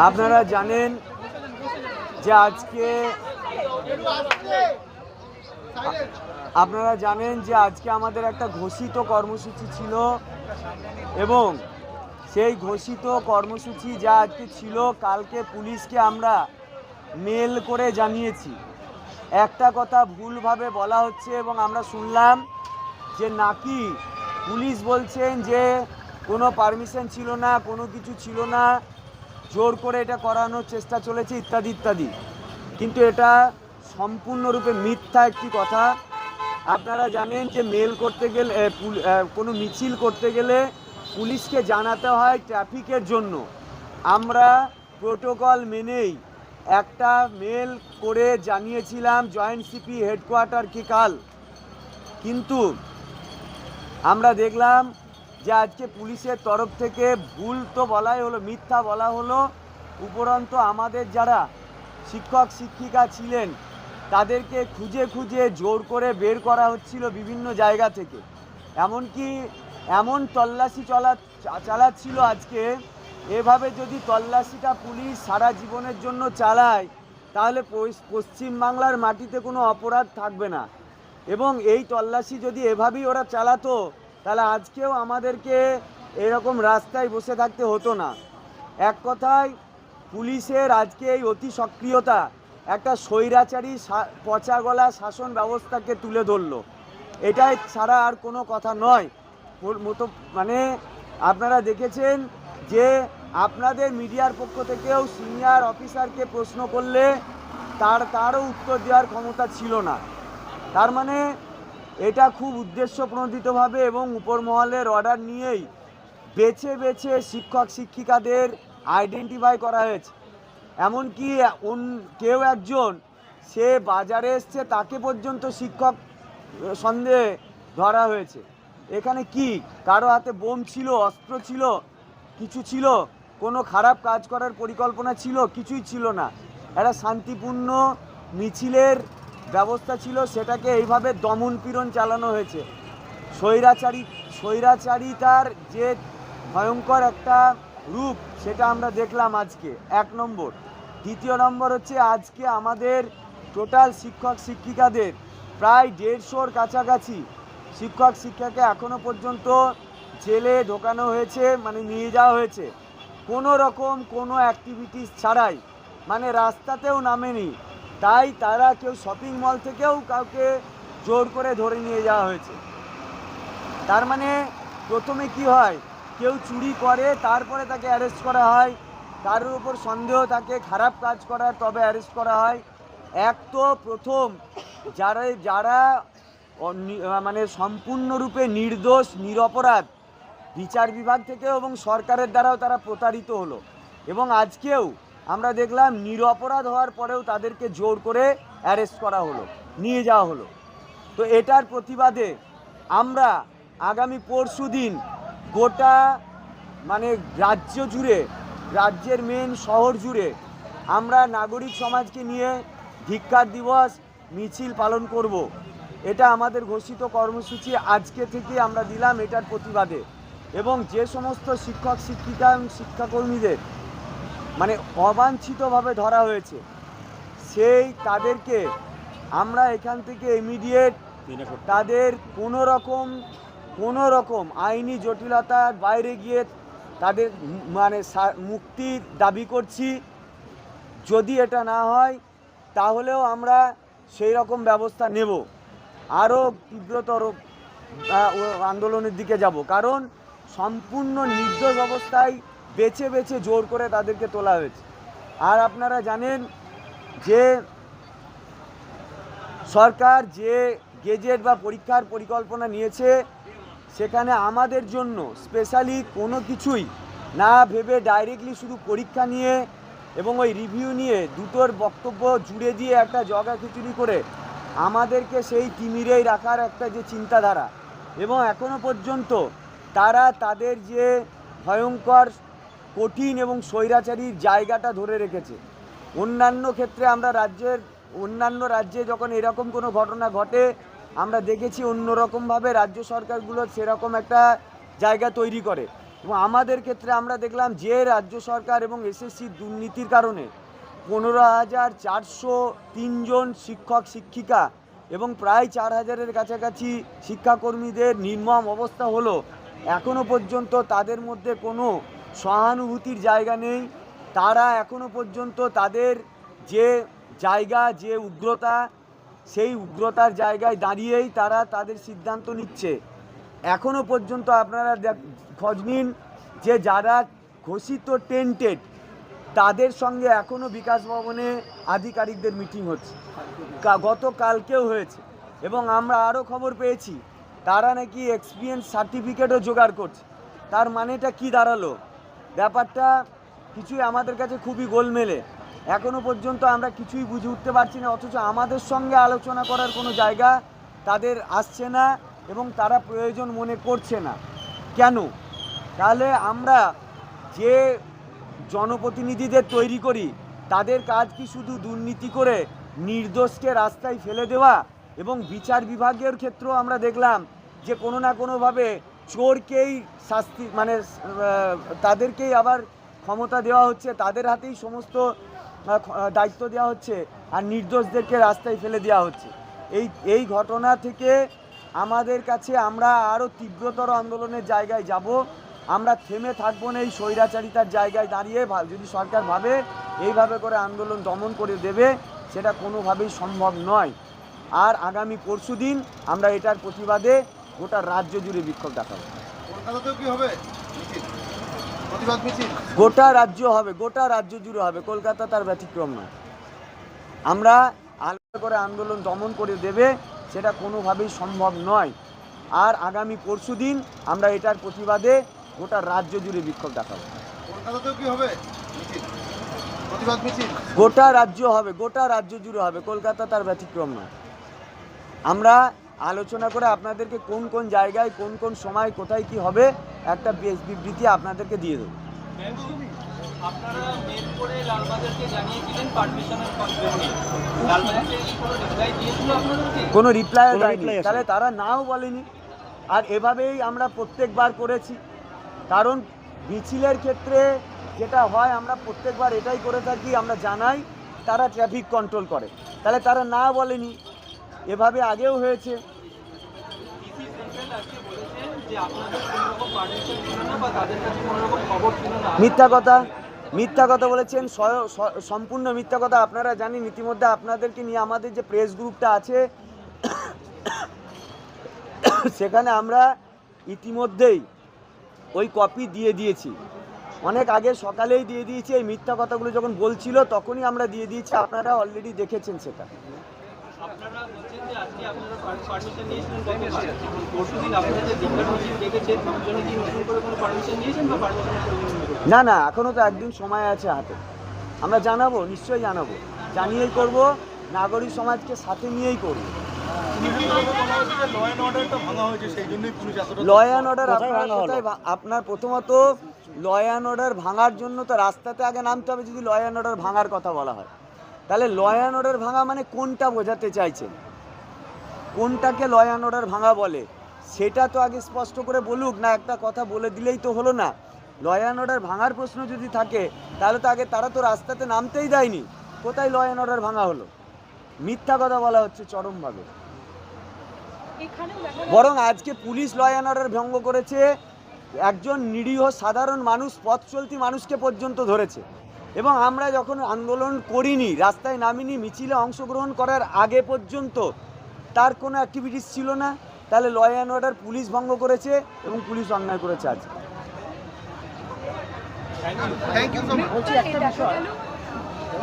আপনারা জানেন যে আজকে আপনারা জানেন যে আজকে আমাদের একটা ঘোষিত কর্মসূচি ছিল এবং সেই ঘোষিত কর্মসূচি যা আজকে ছিল, কালকে পুলিশকে আমরা মেল করে জানিয়েছি। একটা কথা ভুলভাবে বলা হচ্ছে এবং আমরা শুনলাম যে নাকি পুলিশ বলছেন যে কোনো পারমিশন ছিল না, কোনো কিছু ছিল না। জোর করে এটা করানোর চেষ্টা চলেছে, ইত্যাদি ইত্যাদি। কিন্তু এটা সম্পূর্ণরূপে মিথ্যা একটি কথা। আপনারা জানেন যে মেল করতে গেলে কোনো মিছিল করতে গেলে পুলিশকে জানাতে হয় ট্রাফিকের জন্য। আমরা প্রোটোকল মেনেই একটা মেল করে জানিয়েছিলাম জয়েন্ট সিপি হেডকোয়ার্টারকে কাল। কিন্তু আমরা দেখলাম যে আজকে পুলিশের তরফ থেকে ভুল তো বলাই হলো, মিথ্যা বলা হলো। উপরন্ত আমাদের যারা শিক্ষক, শিক্ষিকা ছিলেন, তাদেরকে খুঁজে খুঁজে জোর করে বের করা হচ্ছিল বিভিন্ন জায়গা থেকে। এমনকি এমন তল্লাশি চলা, চালাচ্ছিল আজকে। এভাবে যদি তল্লাশিটা পুলিশ সারা জীবনের জন্য চালায়, তাহলে পশ্চিমবাংলার মাটিতে কোনো অপরাধ থাকবে না। এবং এই তল্লাশি যদি এভাবেই ওরা চালাতো তাহলে আজকেও আমাদেরকে এরকম রাস্তায় বসে থাকতে হতো না। এক কথায়, পুলিশের আজকে এই অতি সক্রিয়তা একটা স্বৈরাচারী পচা গলা শাসন ব্যবস্থাকে তুলে ধরলো। এটাই ছাড়া আর কোনো কথা নয়। মতো মানে আপনারা দেখেছেন যে আপনাদের মিডিয়ার পক্ষ থেকেও সিনিয়র অফিসারকে প্রশ্ন করলে তার, তারও উত্তর দেওয়ার ক্ষমতা ছিল না। তার মানে এটা খুব উদ্দেশ্যপ্রণোদিতভাবে এবং উপরমহলের অর্ডার নিয়েই বেছে বেছে শিক্ষক শিক্ষিকাদের আইডেন্টিফাই করা হয়েছে। এমনকি কেউ একজন সে বাজারে এসছে, তাকে পর্যন্ত শিক্ষক সন্দেহে ধরা হয়েছে। এখানে কি? কারও হাতে বোম ছিল, অস্ত্র ছিল, কিছু ছিল, কোনো খারাপ কাজ করার পরিকল্পনা ছিল, কিছুই ছিল না। একটা শান্তিপূর্ণ মিছিলের ব্যবস্থা ছিল সেটাকে এইভাবে দমন পীড়ন চালানো হয়েছে। স্বৈরাচারী, স্বৈরাচারিতার যে ভয়ঙ্কর একটা রূপ, সেটা আমরা দেখলাম আজকে। এক নম্বর। দ্বিতীয় নম্বর হচ্ছে আজকে আমাদের টোটাল শিক্ষক শিক্ষিকাদের প্রায় দেড়শোর কাছাকাছি শিক্ষক শিক্ষাকে এখনও পর্যন্ত জেলে ঢোকানো হয়েছে মানে নিয়ে যাওয়া হয়েছে। কোনো রকম কোনো অ্যাক্টিভিটিস ছাড়াই মানে রাস্তাতেও নামেনি। তাই তারা কেউ শপিং মল থেকেও কাউকে জোর করে ধরে নিয়ে যাওয়া হয়েছে। তার মানে প্রথমে কি হয়, কেউ চুরি করে, তারপরে তাকে অ্যারেস্ট করা হয়। তার উপর সন্দেহ তাকে খারাপ কাজ করার তবে অ্যারেস্ট করা হয়। এক তো প্রথম যারা যারা মানে সম্পূর্ণরূপে নির্দোষ, নিরপরাধ, বিচার বিভাগ থেকেও এবং সরকারের দ্বারাও তারা প্রতারিত হলো। এবং আজকেও আমরা দেখলাম নিরপরাধ হওয়ার পরেও তাদেরকে জোর করে অ্যারেস্ট করা হলো, নিয়ে যাওয়া হলো তো এটার প্রতিবাদে আমরা আগামী পরশু দিন গোটা মানে রাজ্য জুড়ে, রাজ্যের মেন শহর জুড়ে আমরা নাগরিক সমাজকে নিয়ে ধিক্কার দিবস, মিছিল পালন করব। এটা আমাদের ঘোষিত কর্মসূচি আজকে থেকে আমরা দিলাম এটার প্রতিবাদে এবং যে সমস্ত শিক্ষক, শিক্ষিকা এবং শিক্ষাকর্মীদের মানে অবাঞ্ছিতভাবে ধরা হয়েছে। সেই তাদেরকে আমরা এখান থেকে ইমিডিয়েট তাদের কোনো রকম কোনো রকম আইনি জটিলতার বাইরে গিয়ে তাদের মানে মুক্তির দাবি করছি। যদি এটা না হয় তাহলেও আমরা সেই রকম ব্যবস্থা নেব। আরও তীব্রতর আন্দোলনের দিকে যাব। কারণ সম্পূর্ণ নির্দোষ অবস্থায় বেছে বেছে জোর করে তাদেরকে তোলা হয়েছে। আর আপনারা জানেন যে সরকার যে গেজেট বা পরীক্ষার পরিকল্পনা নিয়েছে, সেখানে আমাদের জন্য স্পেশালি কোনো কিছুই না ভেবে ডাইরেক্টলি শুধু পরীক্ষা নিয়ে এবং ওই রিভিউ নিয়ে দুটোর বক্তব্য জুড়ে দিয়ে একটা জগা খিচুড়ি করে আমাদেরকে সেই তিমিরেই রাখার একটা যে চিন্তাধারা। এবং এখনও পর্যন্ত তারা তাদের যে ভয়ঙ্কর কঠিন এবং স্বৈরাচারীর জায়গাটা ধরে রেখেছে। অন্যান্য ক্ষেত্রে আমরা রাজ্যের, অন্যান্য রাজ্যে যখন এরকম কোনো ঘটনা ঘটে, আমরা দেখেছি অন্যরকমভাবে রাজ্য সরকারগুলো সেরকম একটা জায়গা তৈরি করে। এবং আমাদের ক্ষেত্রে আমরা দেখলাম যে রাজ্য সরকার এবং এসএসসি দুর্নীতির কারণে পনেরো হাজার চারশো তিনজন শিক্ষক, শিক্ষিকা এবং প্রায় চার হাজারের কাছাকাছি শিক্ষাকর্মীদের নির্মম অবস্থা হলো। এখনও পর্যন্ত তাদের মধ্যে কোনো সহানুভূতির জায়গা নেই। তারা এখনও পর্যন্ত তাদের যে জায়গা, যে উগ্রতা, সেই উগ্রতার জায়গায় দাঁড়িয়েই তারা তাদের সিদ্ধান্ত নিচ্ছে। এখনও পর্যন্ত আপনারা খোঁজ নিন যে যারা ঘোষিত টেন্টেড, তাদের সঙ্গে এখনও বিকাশ ভবনে আধিকারিকদের মিটিং হচ্ছে। গতকালকেও হয়েছে। এবং আমরা আরও খবর পেয়েছি, তারা নাকি এক্সপিরিয়েন্স সার্টিফিকেটও জোগাড় করছে। তার মানেটা কি দাঁড়াল? ব্যাপারটা কিছুই আমাদের কাছে খুবই গোলমেলে। এখনও পর্যন্ত আমরা কিছুই বুঝে উঠতে পারছি না, অথচ আমাদের সঙ্গে আলোচনা করার কোনো জায়গা তাদের আসছে না এবং তারা প্রয়োজন মনে করছে না। কেন? তাহলে আমরা যে জনপ্রতিনিধিদের তৈরি করি, তাদের কাজ কি শুধু দুর্নীতি করে নির্দোষকে রাস্তায় ফেলে দেওয়া এবং বিচার বিভাগের ক্ষেত্রেও আমরা দেখলাম যে কোনো না কোনোভাবে চোরকেই শাস্তি মানে তাদেরকেই আবার ক্ষমতা দেওয়া হচ্ছে, তাদের হাতেই সমস্ত দায়িত্ব দেওয়া হচ্ছে আর নির্দোষদেরকে রাস্তায় ফেলে দেওয়া হচ্ছে। এই এই ঘটনা থেকে আমাদের কাছে আমরা আরও তীব্রতর আন্দোলনের জায়গায় যাব। আমরা থেমে থাকব না এই স্বৈরাচারিতার জায়গায় দাঁড়িয়ে যদি সরকার ভাবে এইভাবে করে আন্দোলন দমন করে দেবে, সেটা কোনোভাবেই সম্ভব নয়। আর আগামী পরশু দিন আমরা এটার প্রতিবাদে গোটা রাজ্য জুড়ে বিক্ষোভ দেখাবো। কলকাতাতেও কি হবে? প্রতিবাদ মিছিল? গোটা রাজ্য হবে গোটা রাজ্য জুড়ে হবে। কলকাতা তার ব্যতিক্রম নয়। আমরা আলাদা করে আন্দোলন দমন করে দেবে সেটা কোনোভাবেই সম্ভব নয়। আর আগামী পরশু দিন আমরা এটার প্রতিবাদে গোটা রাজ্য জুড়ে বিক্ষোভ দেখাবো। কলকাতাতেও কি হবে? প্রতিবাদ মিছিল? গোটা রাজ্য হবে গোটা রাজ্য জুড়ে হবে। কলকাতা তার ব্যতিক্রম নয়। আমরা আলোচনা করে আপনাদেরকে কোন কোন জায়গায় কোন কোন সময় কোথায় কি হবে একটা বেশ বিবৃতি আপনাদেরকে দিয়ে দেবো। কোনো রিপ্লাই দিয়েছিল আপনাদেরকে? কোনো রিপ্লাই কোনো দেয়নি। তাহলে তারা নাও বলেনি। আর এভাবেই আমরা প্রত্যেকবার করেছি। কারণ মিছিলের ক্ষেত্রে যেটা হয় আমরা প্রত্যেকবার এটাই করে থাকি আমরা জানাই তারা ট্রাফিক কন্ট্রোল করে। তাহলে তারা না বলেনি এভাবে আগেও হয়েছে। মিথ্যা কথা মিথ্যা কথা বলেছেন সম্পূর্ণ মিথ্যা কথা আপনারা জানেন। ইতিমধ্যে আপনাদেরকে নিয়ে আমাদের যে প্রেস গ্রুপটা আছে, সেখানে আমরা ইতিমধ্যেই ওই কপি দিয়ে দিয়েছি। অনেক আগে সকালেই দিয়ে দিয়েছি, এই মিথ্যা কথাগুলো যখন বলছিল, তখনই আমরা দিয়ে দিয়েছি। আপনারা অলরেডি দেখেছেন সেটা। আপনারা বলছেন যে আজকে আপনারা পারমিশন নিয়েছিলেন গতকাল আপনারা যে দিনকার মিছিল জন্য কি নতুন করে কোনো পারমিশন নিয়েছেন বা পারমিশনের না না এখনও তো একদিন সময় আছে হাতে। আমরা জানাব নিশ্চয়ই জানাব। জানিয়েই করব নাগরিক সমাজকে সাথে নিয়েই করব। ল অ্যান্ড অর্ডার আপনার আপনার প্রথমত ল অ্যান্ড অর্ডার ভাঙার জন্য তো রাস্তাতে আগে নামতে হবে যদি ল অ্যান্ড অর্ডার ভাঙার কথা বলা হয়। তাহলে ল অ্যান্ড অর্ডার ভাঙা মানে কোনটা বোঝাতে চাইছেন? কোনটাকে ল অ্যান্ড অর্ডার ভাঙা বলে? সেটা তো আগে স্পষ্ট করে বলুক, না একটা কথা বলে দিলেই তো হলো না। ল অ্যান্ড অর্ডার ভাঙার প্রশ্ন যদি থাকে, তাহলে তো আগে তারা তো রাস্তাতে নামতেই দেয়নি। কোথায় ল অ্যান্ড অর্ডার ভাঙা হলো? মিথ্যা কথা বলা হচ্ছে চরমভাবে। বরং আজকে পুলিশ ল অ্যান্ড অর্ডার ভঙ্গ করেছে, একজন নিরীহ সাধারণ মানুষ পথ চলতি মানুষকে পর্যন্ত ধরেছে। এবং আমরা যখন আন্দোলন করিনি রাস্তায় নামিনি মিছিলে অংশগ্রহণ করার আগে পর্যন্ত তার কোনো অ্যাক্টিভিটিস ছিল না। তাহলে ল অ্যান্ড অর্ডার পুলিশ ভঙ্গ করেছে এবং পুলিশ অন্যায় করেছে আজকে থ্যাংক ইউ সো মাচ বলছি একটা বিষয়।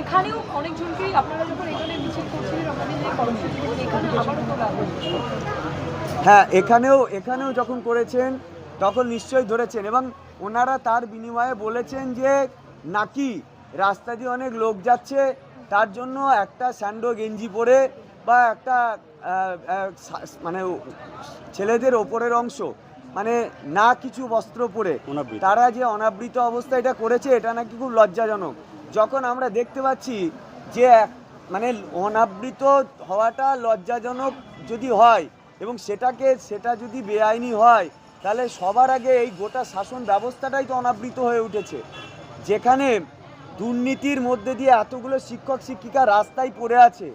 এখানেও অনেকজনকেই আপনারা যখন এখানে মিছিল করছিলেন আপনাদের যে কর্মসূচি এখানে আবারও হ্যাঁ এখানেও এখানেও যখন করেছেন তখন নিশ্চয়ই ধরেছেন এবং ওনারা তার বিনিময়ে বলেছেন যে নাকি রাস্তা দিয়ে অনেক লোক যাচ্ছে তার জন্য একটা স্যান্ডো গেঞ্জি পরে বা একটা মানে ছেলেদের ওপরের অংশ মানে না কিছু বস্ত্র পরে। তারা যে অনাবৃত অবস্থা এটা করেছে এটা নাকি খুব লজ্জাজনক। যখন আমরা দেখতে পাচ্ছি যে এক- মানে অনাবৃত হওয়াটা লজ্জাজনক যদি হয় এবং সেটাকে সেটা যদি বেআইনি হয় তাহলে সবার আগে এই গোটা শাসন ব্যবস্থাটাই তো অনাবৃত হয়ে উঠেছে। যেখানে দুর্নীতির মধ্যে দিয়ে এতগুলো শিক্ষক, শিক্ষিকা রাস্তায় পড়ে আছে।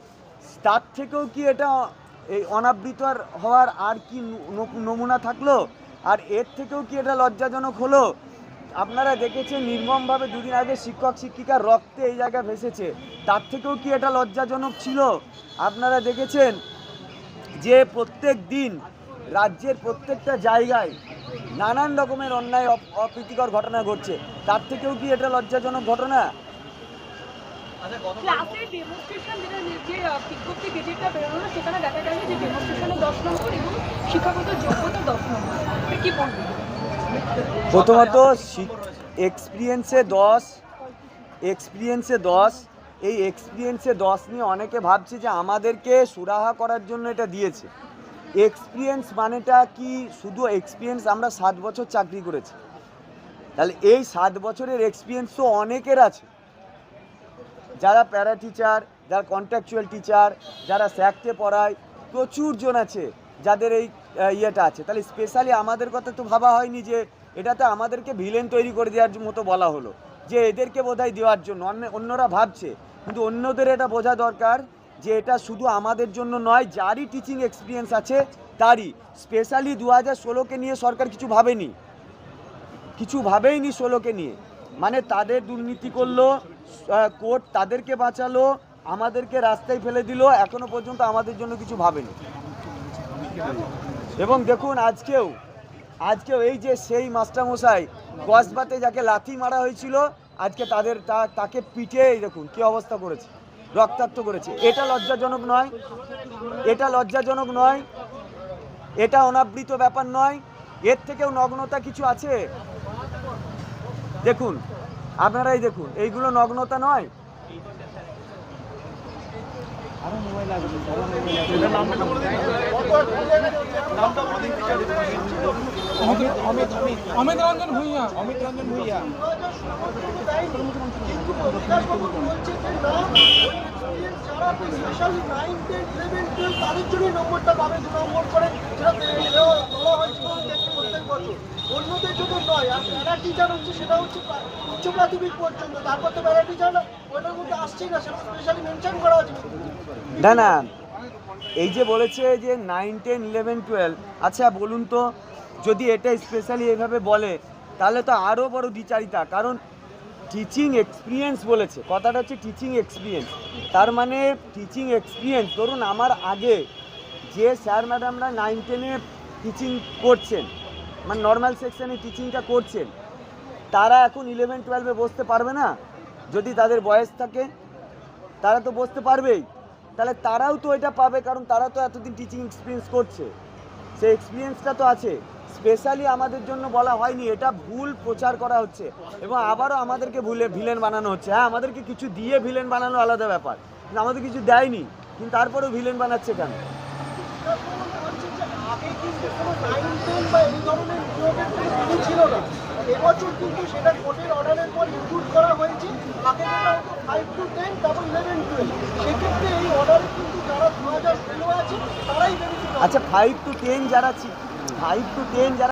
তার থেকেও কি এটা এই অনাবৃত হওয়ার আর কি নমুনা থাকল? আর এর থেকেও কি এটা লজ্জাজনক হলো? আপনারা দেখেছেন নির্মমভাবে দুদিন আগে শিক্ষক শিক্ষিকার রক্তে এই জায়গা ভেসেছে। তার থেকেও কি এটা লজ্জাজনক ছিল? আপনারা দেখেছেন যে প্রত্যেক দিন রাজ্যের প্রত্যেকটা জায়গায় নানান রকমের অন্যায় অপ- অপ্রীতিকর ঘটনা ঘটছে। তার থেকেও কি এটা লজ্জাজনক ঘটনা? ক্লাসের ডেমনস্ট্রেশন যেটা যে বিজ্ঞপ্তি গেজেটটা বেরোলো সেখানে দেখা গেল যে ডেমনস্ট্রেশনে দশ নম্বর এবং শিক্ষাগত যোগ্যতা দশ নম্বর। কি বলবেন প্রথমত এক্সপিরিয়েন্সে দশ এক্সপিরিয়েন্সে দশ। এই এক্সপিরিয়েন্সে দশ নিয়ে অনেকে ভাবছে যে আমাদেরকে সুরাহা করার জন্য এটা দিয়েছে। এক্সপিরিয়েন্স মানেটা কি? শুধু এক্সপিরিয়েন্স আমরা সাত বছর চাকরি করেছি। তাহলে এই সাত বছরের এক্সপিরিয়েন্স তো অনেকের আছে। যারা প্যারা টিচার যারা কন্ট্রাকচুয়াল টিচার যারা স্যাকতে পড়ায়, প্রচুর জন আছে যাদের এই ইয়েটা আছে। তাহলে স্পেশালি আমাদের কথা তো ভাবা হয়নি যে এটাতে আমাদেরকে ভিলেন তৈরি করে দেওয়ার মতো বলা হলো। যে এদেরকে বোধহয় দেওয়ার জন্য। অন্য, অন্যরা ভাবছে, কিন্তু অন্যদের এটা বোঝা দরকার যে এটা শুধু আমাদের জন্য নয়, যারই টিচিং এক্সপিরিয়েন্স আছে, তারই। স্পেশালি দু হাজার ষোলোকে নিয়ে সরকার কিছু ভাবেনি। কিছু ভাবেইনি ষোলোকে নিয়ে। মানে তাদের দুর্নীতি করল কোর্ট তাদেরকে বাঁচালো, আমাদেরকে রাস্তায় ফেলে দিল, এখনও পর্যন্ত আমাদের জন্য কিছু ভাবেনি। এবং দেখুন, আজকেও আজকেও এই যে সেই মাস্টারমশাই কসবাতে যাকে লাথি মারা হয়েছিল, আজকে তাদের তাকে এই দেখুন, কি অবস্থা করেছে। রক্তাক্ত করেছে। এটা লজ্জাজনক নয়, এটা লজ্জাজনক নয়, এটা অনাবৃত ব্যাপার নয়, এর থেকেও নগ্নতা কিছু আছে? দেখুন, আপনারাই দেখুন, এইগুলো নগ্নতা নয় নামটা বলে দিন টিচার অমিত রঞ্জন ভূঁইয়া অমিত রঞ্জন ভূঁইয়া তাদের নম্বরটা নম্বর করে দেওয়া বলা প্রত্যেক অন্যদের জন্য নয় আর টিচার হচ্ছে সেটা হচ্ছে উচ্চ প্রাথমিক পর্যন্ত তারপর তো প্যারা টিচার ওইটার মধ্যে আসছেই না সেটা স্পেশালি মেনশন করা আছে না না। এই যে বলেছে যে নাইন টেন ইলেভেন টুয়েলভ আচ্ছা বলুন তো, যদি এটা স্পেশালি এভাবে বলে, তাহলে তো আরও বড় দ্বিচারিতা। কারণ টিচিং এক্সপিরিয়েন্স বলেছে। কথাটা হচ্ছে টিচিং এক্সপিরিয়েন্স তার মানে টিচিং এক্সপিরিয়েন্স ধরুন আমার আগে যে স্যার ম্যাডামরা নাইন টেনে টিচিং করছেন মানে নর্মাল সেকশানে টিচিংটা করছেন, তারা এখন ইলেভেন টুয়েলভে বসতে পারবে না? যদি তাদের বয়স থাকে, তারা তো বসতে পারবেই। তাহলে তারাও তো এটা পাবে, কারণ তারা তো এতদিন টিচিং এক্সপিরিয়েন্স করছে। সেই এক্সপিরিয়েন্সটা তো আছে। স্পেশালি আমাদের জন্য বলা হয়নি, এটা ভুল প্রচার করা হচ্ছে এবং আবারও আমাদেরকে ভুলে ভিলেন বানানো হচ্ছে। হ্যাঁ আমাদেরকে কিছু দিয়ে ভিলেন বানানো আলাদা ব্যাপার, কিন্তু আমাদের কিছু দেয়নি, কিন্তু তারপরেও ভিলেন বানাচ্ছে কেন? ছিল না এবছর কিন্তু সেটা কোর্টের অর্ডারের পর ইনক্লুড করা হয়েছে সেক্ষেত্রে এই অর্ডারে কিন্তু আচ্ছা ফাইভ টু টেন যারা ফাইভ টু টেন যারা